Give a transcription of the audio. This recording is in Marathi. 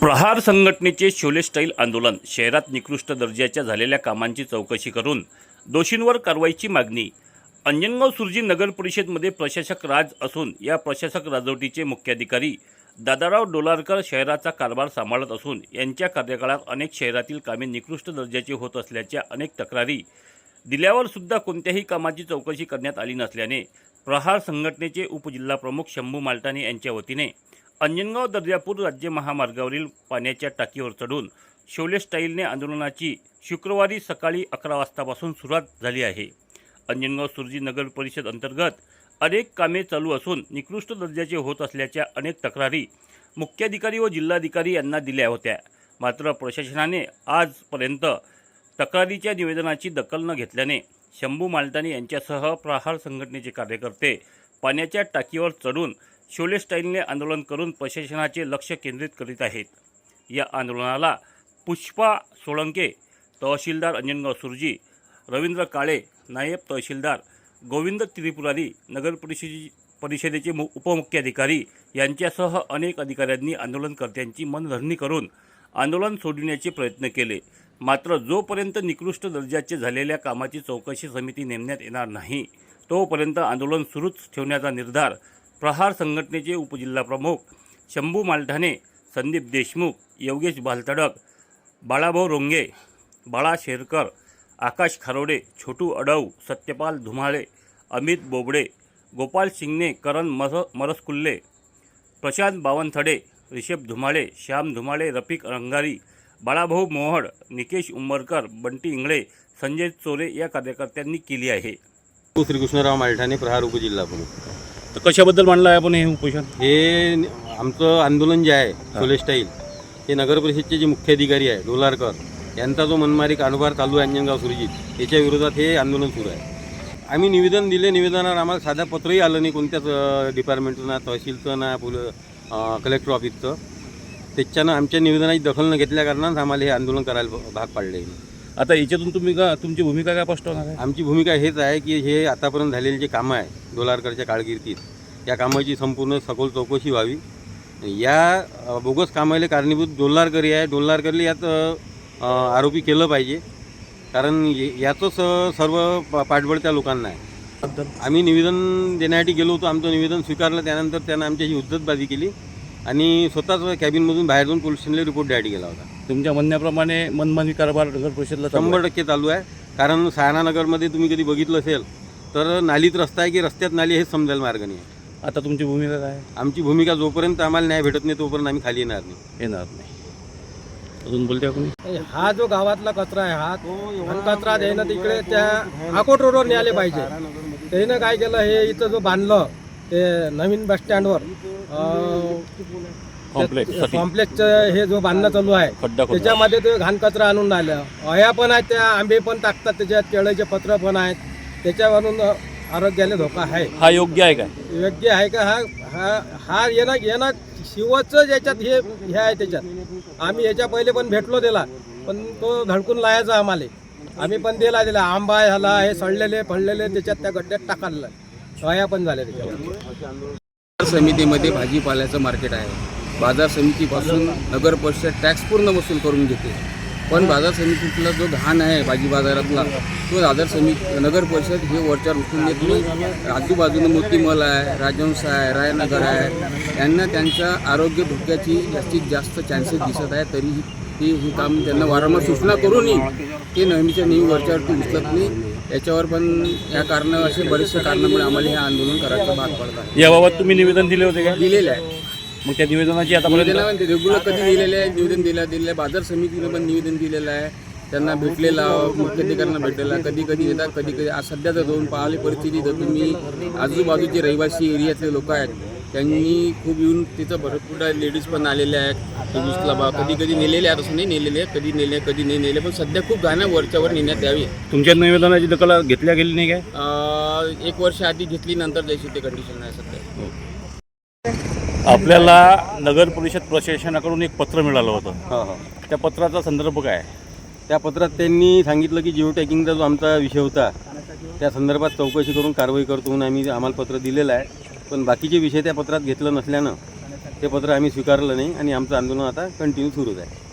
प्रहार संघटनेचे शोले स्टाईल आंदोलन शहरात निकृष्ट दर्जाच्या झालेल्या कामांची चौकशी करून दोषींवर कारवाईची मागणी. अंजनगाव सुरजी नगर परिषदमध्ये प्रशासक राज असून या प्रशासक राजवटीचे मुख्याधिकारी दादाराव डोलारकर शहराचा कारभार सांभाळत असून यांच्या कार्यकाळात अनेक शहरातील कामे निकृष्ट दर्जाची होत असल्याच्या अनेक तक्रारी दिल्यावर सुद्धा कोणत्याही कामाची चौकशी करण्यात आली नसल्याने प्रहार संघटनेचे उपजिल्हाप्रमुख शंभू मालटाणे यांच्या वतीने अंजनगाव दर्जापूर राज्य महामार्गावरील पाण्याच्या टाकीवर चढून शोले स्टाईलने आंदोलनाची शुक्रवारी सकाळी अकरा वाजतापासून सुरुवात झाली आहे. अंजनगाव सुरजी नगर परिषद अंतर्गत अनेक कामे चालू असून निकृष्ट दर्जाचे होत असल्याच्या अनेक तक्रारी मुख्याधिकारी व जिल्हाधिकारी यांना दिल्या होत्या. मात्र प्रशासनाने आजपर्यंत तक्रारीच्या निवेदनाची दखल न घेतल्याने शंभू मालटाणे यांच्यासह प्रहार संघटनेचे कार्यकर्ते पाण्याच्या टाकीवर चढून शोले स्टाईलने आंदोलन करून प्रशासनाचे लक्ष केंद्रित करीत आहेत. या आंदोलनाला पुष्पा सोळंके तहसीलदार अंजनगाव सुरजी रवींद्र काळे नायब तहसीलदार गोविंद त्रिपुरारी नगर परिषदे परिषदेचे मु उपमुख्याधिकारी यांच्यासह अनेक अधिकाऱ्यांनी आंदोलनकर्त्यांची मनधरणी करून आंदोलन सोडविण्याचे प्रयत्न केले. मात्र जोपर्यंत निकृष्ट दर्जाचे झालेल्या कामाची चौकशी समिती नेमण्यात येणार नाही तोपर्यंत आंदोलन सुरूच ठेवण्याचा निर्धार प्रहार संघटनेचे उपजिल्हाप्रमुख शंभू मालठाणे संदीप देशमुख योगेश भालतडक बाळाभाऊ रोंगे बाळा शेरकर आकाश खारोडे छोटू अडव सत्यपाल धुमाळे अमित बोबडे गोपाल शिंगणे करण मस मरसकुल्ले प्रशांत बावनथडे रिषभ धुमाळे श्याम धुमाळे रफिक रंगारी बाळाभाऊ मोहड निकेश उंबरकर बंटी इंगळे संजय चोरे या कार्यकर्त्यांनी केली आहे. श्रीकृष्णराव मालठाणे प्रहार उपजिल्हा प्रमुख. तर कशाबद्दल मांडलं आहे आपण हे उपोषण? हे आमचं आंदोलन जे आहे सोले स्टाईल हे नगर परिषदचे जे मुख्याधिकारी आहे डोलारकर यांचा जो मनमारी कारभार चालू आहे अंजनगाव सुरजीत याच्या विरोधात हे आंदोलन सुरू आहे. आम्ही निवेदन दिले निवेदनावर आम्हाला साधा पत्रही आलं नाही कोणत्याच डिपार्टमेंटचं ना तहसीलचं ना पुल कलेक्टर ऑफिसचं त्याच्यानं आमच्या निवेदनाची दखल न घेतल्या कारणानं आम्हाला हे आंदोलन करायला भाग पाडले. आता याच्यातून तुम्ही का तुमची भूमिका काय स्पष्ट होणार आहे? आमची भूमिका हेच आहे की हे आतापर्यंत झालेले जे कामं आहे डोलारकरच्या कारकिर्दीत. या कामाची संपूर्ण सखोल चौकशी व्हावी. या बोगस कामाला कारणीभूत डोलारकरी आहे. डोलारकरला यात आरोपी केलं पाहिजे. कारण याचंच सर्व पाठबळ त्या लोकांना आहे. आम्ही निवेदन देण्यासाठी गेलो होतो. आमचं निवेदन स्वीकारलं. त्यानंतर त्यानं आमच्याशी उद्धतबाजी केली. आणि स्वतःच कॅबिनमधून बाहेर जाऊन पोलीस स्टेशनला रिपोर्ट द्यायसाठी गेला होता. तुमच्या म्हणण्याप्रमाणे मनमानी कारभार नगर परिषदला. शंभर टक्के चालू आहे. कारण सहानानगरमध्ये तुम्ही कधी बघितलं असेल तर नालीत रस्ता आहे की रस्त्यात नाली हेच समजायला मार्ग नाही आहे. आता तुमची भूमिका काय? आहे? आमची भूमिका जोपर्यंत आम्हाला न्याय भेटत नाही तोपर्यंत आम्ही खाली येणार नाही. येणार नाही. अजून बोलते कोणी? हा जो गावातला कचरा आहे हा घन कचरा त्यानं तिकडे त्या अकोट रोडवर न्यायला पाहिजे. त्यानं काय केलं हे इथं जो बांधलं ते नवीन बस स्टँडवर कॉम्प्लेक्स हे जो बांधणं चालू आहे खड्डा खोदला. त्याच्यामध्ये ते घाण कचरा आणून राहिलं. अया पण आहेत त्या आंबे पण टाकतात त्याच्यात केळीचे पत्र पण आहेत. त्याच्यावरून आरोग्याला धोका आहे. हा योग्य आहे काय? योग्य आहे का? हा हा हा येणं येणं शिवचं याच्यात हे हे आहे त्याच्यात. आम्ही याच्या पहिले पण भेटलो त्याला पण तो धडकून लायाचा आम्हाला. आम्ही पण दिला दिला आंबा झाला हे सडलेले फळलेले त्याच्यात त्या गड्ड्यात टाकायला. वया पण झाले त्याच्यावर. बाजार समितीमध्ये भाजीपाल्याचं मार्केट आहे. बाजार समितीपासून नगर परिषद टॅक्स पूर्ण वसूल करून घेते. पण बाजार समितीतला जो घाण आहे भाजी बाजारातला तो बाजार समिती नगर परिषद हे वरच्यावर उचलून येत नाही आजूबाजूनं मोतीमल आहे राजहंस आहे रायनगर आहे यांना त्यांच्या आरोग्य धोक्याची जास्तीत जास्त चान्सेस दिसत आहे तरीही ते हे काम त्यांना वारंवार सूचना करूनही ते नेहमीच्या नेहमी वरच्यावरती उचलत नाही. याच्यावर पण या कारण असे बरेचसे कारणामुळे आम्हाला हे आंदोलन करायचं भाग पडत याबाबत तुम्ही निवेदन दिले होते का? दिलेलं आहे. मग त्या निवेदनाची आतापर्यंत निवेदन रेग्युलर कधी दिलेलं आहे? निवेदन दिलं दिलेलं आहे. बाजार समितीनं पण निवेदन दिलेलं आहे. त्यांना भेटलेला मुख्याधिकाऱ्यांना भेटलेला. कधी कधी येतात कधी कधी आज सध्या जर जाऊन पाहिली परिस्थिती तर तुम्ही आजूबाजूचे रहिवासी एरियातले लोक आहेत. त्यांनी खूप येऊन तिथं भरपूर लेडीज पण आलेल्या आहेत. टुरिस्टला बा कधी कधी नेलेले आहेत असं नाही नेलेले आहेत. कधी नेले कधी नाही नेले पण सध्या खूप गाणं वरच्यावर नेण्यात यावी. तुमच्या निवेदनाची दखल घेतल्या गेली नाही काय? अं, एक वर्ष आधी घेतली नंतर द्यायची ते कंडिशन आहे सध्या. आपल्याला नगर परिषद प्रशासनाकडून एक पत्र मिळालं होतं. हो हो. त्या पत्राचा संदर्भ काय आहे? त्या पत्रात त्यांनी सांगितलं की जिओ टॅकिंगचा जो आमचा विषय होता त्या संदर्भात चौकशी करून कारवाई करतो म्हणून आम्ही आम्हाला पत्र दिलेलं आहे. पण बाकीचे विषय त्या पत्रात घेतलं नसल्यानं ते पत्र आम्ही स्वीकारलं नाही आणि आमचं आंदोलन आता कंटिन्यू सुरूच आहे.